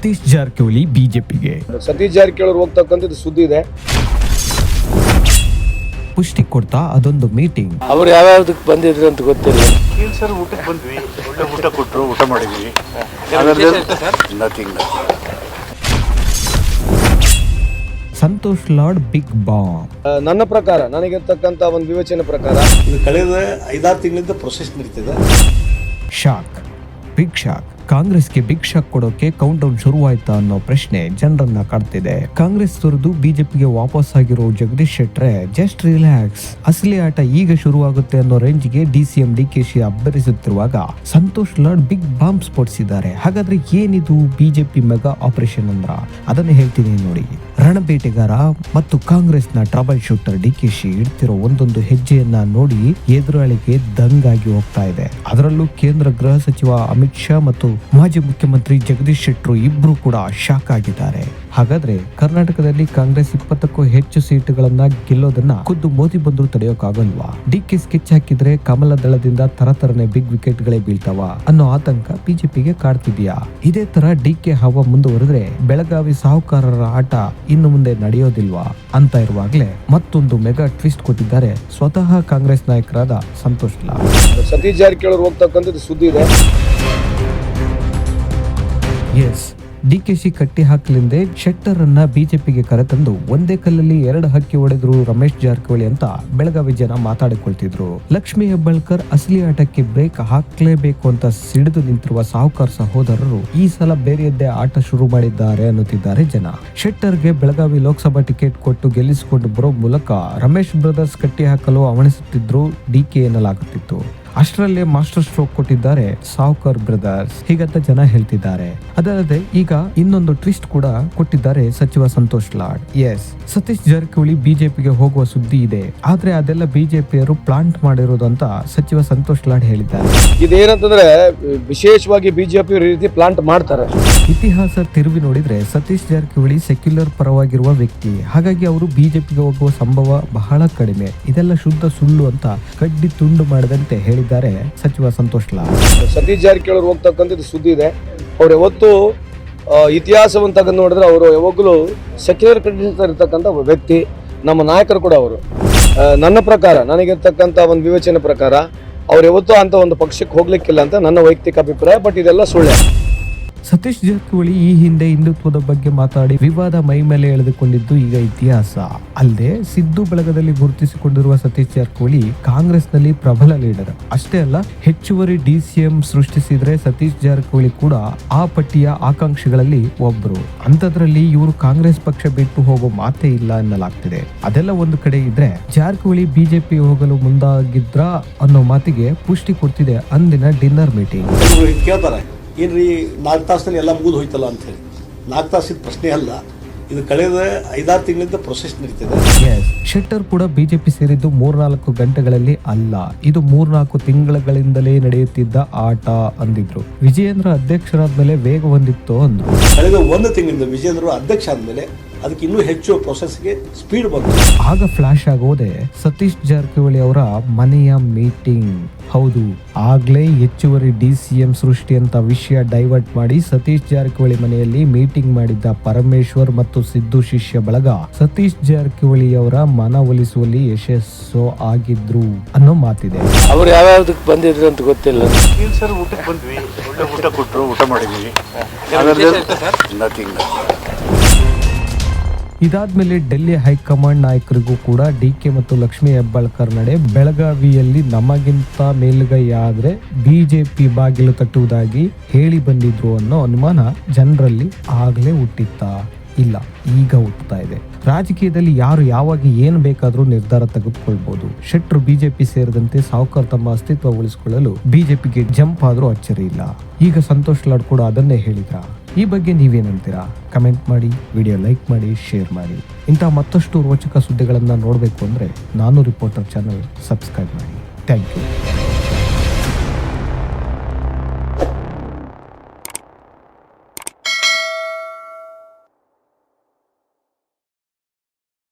ಸತೀಶ್ ಜಾರಕಿಹೊಳಿ ಬಿಜೆಪಿಗೆ. ಸತೀಶ್ ಜಾರಕಿಹೊಳಿ ಹೋಗ್ತಕ್ಕಂಥದ್ದು ಸುದ್ದಿ ಇದೆ. ಪುಷ್ಟಿ ಕೊಡ್ತಾ ಅದೊಂದು ಮೀಟಿಂಗ್. ಅವ್ರು ಯಾವ್ಯಾವ್ದಕ್ಕೆ ಬಂದಿದ್ರು ಅಂತ ಗೊತ್ತಿಲ್ಲ. ಏನ್ ಸರ್ ಊಟಕ್ಕೆ ಬಂದ್ವಿ? ಒಳ್ಳೆ ಊಟ ಕೊಟ್ಟರು ಊಟ ಮಾಡಿದ್ವಿ. Nothing Santosh Lad big bomb. ನನ್ನ ಪ್ರಕಾರ ನನಗಿರ್ತಕ್ಕಂಥ ಒಂದು ವಿವೇಚನೆ ಪ್ರಕಾರ. ಇದು ಕಳೆದ ಐದಾರು ತಿಂಗಳಿಂದ ಪ್ರೊಸೆಸ್ ನಡೀತಿದೆ. ಶಾಕ್. Big shock. ಕಾಂಗ್ರೆಸ್ಗೆ ಬಿಗ್ ಶಾಕ್ ಕೊಡೋಕೆ ಕೌಂಟ್ ಡೌನ್ ಶುರುವಾಯ್ತಾ ಅನ್ನೋ ಪ್ರಶ್ನೆ ಜನರನ್ನ ಕಾಡ್ತಿದೆ. ಕಾಂಗ್ರೆಸ್ ತೊರೆದು ಬಿಜೆಪಿಗೆ ವಾಪಸ್ ಆಗಿರೋ ಜಗದೀಶ್ ಶೆಟ್ರೆ ಜಸ್ಟ್ ರಿಲ್ಯಾಕ್ಸ್ ಅಸಲಿ ಆಟ ಈಗ ಶುರುವಾಗುತ್ತೆ ಅನ್ನೋ ರೇಂಜ್ಗೆ D C M D K Shi ಅಬ್ಬರಿಸುತ್ತಿರುವಾಗ Santosh Lad big bomb ಸ್ಫೋಟಿಸಿದ್ದಾರೆ. ಹಾಗಾದ್ರೆ ಏನಿದು ಬಿಜೆಪಿ ಮೆಗಾ ಆಪರೇಷನ್ ಅಂದ್ರ? ಅದನ್ನ ಹೇಳ್ತೀನಿ ನೋಡಿ. ರಣಬೇಟೆಗಾರ ಮತ್ತು ಕಾಂಗ್ರೆಸ್ನ trouble shooter D K Shi ಇಡ್ತಿರೋ ಒಂದೊಂದು ಹೆಜ್ಜೆಯನ್ನ ನೋಡಿ ಎದುರಾಳಿಗೆ ದಂಗಾಗಿ ಹೋಗ್ತಾ ಇದೆ. ಅದರಲ್ಲೂ ಕೇಂದ್ರ ಗೃಹ ಸಚಿವ ಅಮಿತ್ ಶಾ ಮತ್ತು ಮಾಜಿ ಮುಖ್ಯಮಂತ್ರಿ ಜಗದೀಶ್ ಶೆಟ್ಟರು ಇಬ್ರು ಕೂಡ ಶಾಕ್ ಆಗಿದ್ದಾರೆ. ಹಾಗಾದ್ರೆ ಕರ್ನಾಟಕದಲ್ಲಿ ಕಾಂಗ್ರೆಸ್ ಇಪ್ಪತ್ತಕ್ಕೂ ಹೆಚ್ಚು ಸೀಟುಗಳನ್ನ ಗೆಲ್ಲೋದನ್ನ ಖುದ್ದು ಮೋದಿ ಬಂದ್ರು ತಡೆಯೋಕಾಗಲ್ವಾ? ಡಿ ಕೆ ಸ್ಕೆಚ್ ಹಾಕಿದ್ರೆ ಕಮಲ ದಳದಿಂದ ತರತರನೆ ಬಿಗ್ ವಿಕೆಟ್ ಗಳೇ ಬೀಳ್ತಾವ ಅನ್ನೋ ಆತಂಕ ಬಿಜೆಪಿಗೆ ಕಾಡ್ತಿದ್ಯಾ? ಇದೇ ತರ ಡಿ ಕೆ ಹವಾ ಮುಂದುವರೆದ್ರೆ ಬೆಳಗಾವಿ ಸಾಹುಕಾರರ ಆಟ ಇನ್ನು ಮುಂದೆ ನಡೆಯೋದಿಲ್ವಾ? ಅಂತ ಇರುವಾಗಲೇ ಮತ್ತೊಂದು ಮೆಗಾ ಟ್ವಿಸ್ಟ್ ಕೊಟ್ಟಿದ್ದಾರೆ ಸ್ವತಃ ಕಾಂಗ್ರೆಸ್ ನಾಯಕರಾದ ಸಂತೋಷ್ ಲಾಲ್. ಸತೀಶ್ ಜಾರಕಿಹೊಳಿ ಹೋಗ್ತಕ್ಕಂಥದ್ದು ಸುದ್ದಿ ಇದೆ. ಎಸ್ ಡಿ ಕೆ ಶಿ ಕಟ್ಟಿ ಹಾಕಲಿಂದೆ ಶೆಟ್ಟರ್ ಅನ್ನ ಬಿಜೆಪಿಗೆ ಕರೆತಂದು ಒಂದೇ ಕಲ್ಲಲ್ಲಿ ಎರಡು ಹಕ್ಕಿ ಹೊಡೆದ್ರು ರಮೇಶ್ ಜಾರಕಿಹೊಳಿ ಅಂತ ಬೆಳಗಾವಿ ಜನ ಮಾತಾಡಿಕೊಳ್ತಿದ್ರು. ಲಕ್ಷ್ಮಿ ಹೆಬ್ಬಾಳ್ಕರ್ ಅಸಲಿ ಆಟಕ್ಕೆ ಬ್ರೇಕ್ ಹಾಕ್ಲೇಬೇಕು ಅಂತ ಸಿಡಿದು ನಿಂತಿರುವ ಸಾಹುಕಾರ್ ಸಹೋದರರು ಈ ಸಲ ಬೇರೆಯದ್ದೇ ಆಟ ಶುರು ಮಾಡಿದ್ದಾರೆ ಅನ್ನುತ್ತಿದ್ದಾರೆ ಜನ. ಶೆಟ್ಟರ್ಗೆ ಬೆಳಗಾವಿ ಲೋಕಸಭಾ ಟಿಕೆಟ್ ಕೊಟ್ಟು ಗೆಲ್ಲಿಸಿಕೊಂಡು ಬರೋ ಮೂಲಕ ರಮೇಶ್ ಬ್ರದರ್ಸ್ ಕಟ್ಟಿ ಹಾಕಲು ಅವಣಿಸುತ್ತಿದ್ರು ಡಿ ಕೆ ಎನ್ನಲಾಗುತ್ತಿತ್ತು. ಅಷ್ಟರಲ್ಲೇ ಮಾಸ್ಟರ್ ಸ್ಟ್ರೋಕ್ ಕೊಟ್ಟಿದ್ದಾರೆ ಸಾವ್ಕರ್ ಬ್ರದರ್ಸ್. ಹೀಗಂತ ಜನ ಹೇಳ್ತಿದ್ದಾರೆ. ಅದಲ್ಲದೆ ಈಗ ಇನ್ನೊಂದು ಟ್ವಿಸ್ಟ್ ಕೂಡ ಕೊಟ್ಟಿದ್ದಾರೆ ಸಚಿವ ಸಂತೋಷ್ ಲಾಡ್. ಎಸ್ ಸತೀಶ್ ಜಾರಕಿಹೊಳಿ ಬಿಜೆಪಿಗೆ ಹೋಗುವ ಸುದ್ದಿ ಇದೆ. ಆದ್ರೆ ಅದೆಲ್ಲ ಬಿಜೆಪಿಯರು ಪ್ಲಾಂಟ್ ಮಾಡಿರೋದು ಅಂತ ಸಚಿವ ಸಂತೋಷ್ ಲಾಡ್ ಹೇಳಿದ್ದಾರೆ. ಇದೇನಂತಂದ್ರೆ ವಿಶೇಷವಾಗಿ ಬಿಜೆಪಿ ರೀತಿ ಪ್ಲಾಂಟ್ ಮಾಡ್ತಾರೆ. ಇತಿಹಾಸ ತಿರುವಿ ನೋಡಿದ್ರೆ ಸತೀಶ್ ಜಾರಕಿಹೊಳಿ ಸೆಕ್ಯುಲರ್ ಪರವಾಗಿರುವ ವ್ಯಕ್ತಿ. ಹಾಗಾಗಿ ಅವರು ಬಿಜೆಪಿಗೆ ಹೋಗುವ ಸಂಭವ ಬಹಳ ಕಡಿಮೆ. ಇದೆಲ್ಲ ಶುದ್ಧ ಸುಳ್ಳು ಅಂತ ಕಡ್ಡಿ ತುಂಡು ಮಾಡದಂತೆ ಹೇಳಿದ್ದಾರೆ ಸಚಿವ ಸಂತೋಷ್ ಲಾಲ್. ಸತೀಶ್ ಜಾರಕಿಹೊಳಿ ಹೋಗ್ತಕ್ಕಂಥದ್ದು ಸುದ್ದಿ ಇದೆ. ಅವ್ರು ಯಾವತ್ತು ಇತಿಹಾಸವನ್ನು ತೆಗೆದು ನೋಡಿದ್ರೆ ಅವರು ಯಾವಾಗಲೂ ಸೆಕ್ಯುಲರ್ ಕಂಡೀಷನ್ ಇರ್ತಕ್ಕಂಥ ವ್ಯಕ್ತಿ, ನಮ್ಮ ನಾಯಕರು ಕೂಡ ಅವರು. ನನ್ನ ಪ್ರಕಾರ, ನನಗಿರ್ತಕ್ಕಂಥ ಒಂದು ವಿವೇಚನೆ ಪ್ರಕಾರ, ಅವ್ರು ಯಾವತ್ತೂ ಅಂತ ಒಂದು ಪಕ್ಷಕ್ಕೆ ಹೋಗ್ಲಿಕ್ಕಿಲ್ಲ ಅಂತ ನನ್ನ ವೈಯಕ್ತಿಕ ಅಭಿಪ್ರಾಯ ಬಟ್ ಇದೆಲ್ಲ ಸುಳ್ಳೆ. ಸತೀಶ್ ಜಾರಕಿಹೊಳಿ ಈ ಹಿಂದೆ ಹಿಂದುತ್ವದ ಬಗ್ಗೆ ಮಾತಾಡಿ ವಿವಾದ ಮೈ ಮೇಲೆ ಎಳೆದುಕೊಂಡಿದ್ದು ಈಗ ಇತಿಹಾಸ. ಅಲ್ಲದೆ ಸಿದ್ದು ಬಳಗದಲ್ಲಿ ಗುರುತಿಸಿಕೊಂಡಿರುವ ಸತೀಶ್ ಜಾರಕಿಹೊಳಿ ಕಾಂಗ್ರೆಸ್ನಲ್ಲಿ ಪ್ರಬಲ ಲೀಡರ್. ಅಷ್ಟೇ ಅಲ್ಲ, ಹೆಚ್ಚುವರಿ ಡಿಸಿಎಂ ಸೃಷ್ಟಿಸಿದ್ರೆ ಸತೀಶ್ ಜಾರಕಿಹೊಳಿ ಕೂಡ ಆ ಪಟ್ಟಿಯ ಆಕಾಂಕ್ಷಿಗಳಲ್ಲಿ ಒಬ್ರು. ಅಂಥದ್ರಲ್ಲಿ ಇವರು ಕಾಂಗ್ರೆಸ್ ಪಕ್ಷ ಬಿಟ್ಟು ಹೋಗೋ ಮಾತೇ ಇಲ್ಲ ಎನ್ನಲಾಗ್ತಿದೆ ಅದೆಲ್ಲ ಒಂದು ಕಡೆ ಇದ್ರೆ ಜಾರಕಿಹೊಳಿ ಬಿಜೆಪಿ ಹೋಗಲು ಮುಂದಾಗಿದ್ರ ಅನ್ನೋ ಮಾತಿಗೆ ಪುಷ್ಟಿ ಕೊಡ್ತಿದೆ ಅಂದಿನ ಡಿನ್ನರ್ ಮೀಟಿಂಗ್. ಕೆಲವರು ರೀ ಏನ್ರಿ ನಾಲ್ಕು ತಾಸಲ್ಲಿ ಎಲ್ಲ ಮುಗಿದು ಹೋಯ್ತಲ್ಲ ಅಂತ ಹೇಳಿ. ನಾಲ್ಕು ತಾಸಿದ ಪ್ರಶ್ನೆ ಅಲ್ಲ ಇದು ಕಳೆದ ಐದಾರು ತಿಂಗಳಿಂದ ಪ್ರೊಸೆಸ್ ನಡೀತಿದೆ. ಶೆಟ್ಟರ್ ಕೂಡ ಬಿಜೆಪಿ ಸೇರಿದ್ದು ಮೂರ್ನಾಲ್ಕು ಗಂಟೆಗಳಲ್ಲಿ ಅಲ್ಲ ಇದು ಮೂರ್ನಾಲ್ಕು ತಿಂಗಳುಗಳಿಂದಲೇ ನಡೆಯುತ್ತಿದ್ದ ಆಟ ಅಂದಿದ್ರು. ವಿಜಯೇಂದ್ರ ಅಧ್ಯಕ್ಷರಾದ್ಮೇಲೆ ವೇಗ ಹೊಂದಿತ್ತು ಅಂದ್ರು. ಕಳೆದ ಒಂದು ತಿಂಗಳಿಂದ ವಿಜೇಂದ್ರ ಅಧ್ಯಕ್ಷ ಆದಮೇಲೆ ಅದಕ್ಕೆ ಇನ್ನೂ ಹೆಚ್ಚು ಪ್ರೊಸೆಸ್ಗೆ ಸ್ಪೀಡ್ ಬಂತು. ಆಗ ಫ್ಲಾಶ್ ಆಗೋದೆ ಸತೀಶ್ ಜಾರಕಿಹೊಳಿ ಅವರ ಮನೆಯ ಮೀಟಿಂಗ್ ಹೌದು ಆಗ್ಲೇ ಹೆಚ್ಚುವರಿ ಡಿ ಸಿ ಎಂ ಸೃಷ್ಟಿ ಅಂತ ವಿಷಯ ಡೈವರ್ಟ್ ಮಾಡಿ ಸತೀಶ್ ಜಾರಕಿಹೊಳಿ ಮನೆಯಲ್ಲಿ ಮೀಟಿಂಗ್ ಮಾಡಿದ್ದ ಪರಮೇಶ್ವರ್ ಮತ್ತು ಸಿದ್ದು ಶಿಷ್ಯ ಬಳಗ ಸತೀಶ್ ಜಾರಕಿಹೊಳಿ ಅವರ ಮನವೊಲಿಸುವಲ್ಲಿ ಯಶಸ್ಸು ಆಗಿದ್ರು ಅನ್ನೋ ಮಾತಿದೆ. ಅವ್ರು ಯಾವ್ಯಾವ್ದಕ್ಕೆ ಬಂದಿದ್ರು ಅಂತ ಗೊತ್ತಿಲ್ಲ. ಸರ್ ಊಟಕ್ಕೆ ಬಂದ್ವಿ. ಒಳ್ಳೆ ಊಟ ಕೊಟ್ಟರು ಊಟ ಮಾಡಿದ್ವಿ. ನಥಿಂಗ್ ಇದಾದ್ಮೇಲೆ ಡೆಲ್ಲಿ ಹೈಕಮಾಂಡ್ ನಾಯಕರಿಗೂ ಕೂಡ ಡಿ ಕೆ ಮತ್ತು ಲಕ್ಷ್ಮೀ ಹೆಬ್ಬಾಳ್ಕರ್ ನಡೆ. ಬೆಳಗಾವಿಯಲ್ಲಿ ನಮಗಿಂತ ಮೇಲುಗೈ ಆದ್ರೆ ಬಿಜೆಪಿ ಬಾಗಿಲು ತಟ್ಟುವುದಾಗಿ ಹೇಳಿ ಬಂದಿದ್ರು ಅನ್ನೋ ಅನುಮಾನ ಜನರಲ್ಲಿ ಆಗ್ಲೇ ಹುಟ್ಟಿತ್ತ. ಇಲ್ಲ, ಈಗ ಹುಟ್ಟುತ್ತಾ ಇದೆ. ರಾಜಕೀಯದಲ್ಲಿ ಯಾರು ಯಾವಾಗ ಏನು ಬೇಕಾದರೂ ನಿರ್ಧಾರ ತೆಗೆದುಕೊಳ್ಬಹುದು ಶೆಟ್ರು ಬಿಜೆಪಿ ಸೇರಿದಂತೆ ಸಾವುಕಾರ್ ತಮ್ಮ ಅಸ್ತಿತ್ವ ಉಳಿಸಿಕೊಳ್ಳಲು ಬಿಜೆಪಿಗೆ ಜಂಪ್ ಆದರೂ ಅಚ್ಚರಿ ಇಲ್ಲ. ಈಗ ಸಂತೋಷ್ ಲಾಡ್ ಕೂಡ ಅದನ್ನೇ ಹೇಳಿದ್ರ. ಈ ಬಗ್ಗೆ ನೀವೇನಂತೀರಾ ಕಮೆಂಟ್ ಮಾಡಿ, ವಿಡಿಯೋ ಲೈಕ್ ಮಾಡಿ, ಶೇರ್ ಮಾಡಿ. ಇಂತಹ ಮತ್ತಷ್ಟು ರೋಚಕ ಸುದ್ದಿಗಳನ್ನು ನೋಡಬೇಕು ಅಂದರೆ ನಾನು ರಿಪೋರ್ಟರ್ ಚಾನಲ್ ಸಬ್ಸ್ಕ್ರೈಬ್ ಮಾಡಿ. Thank you.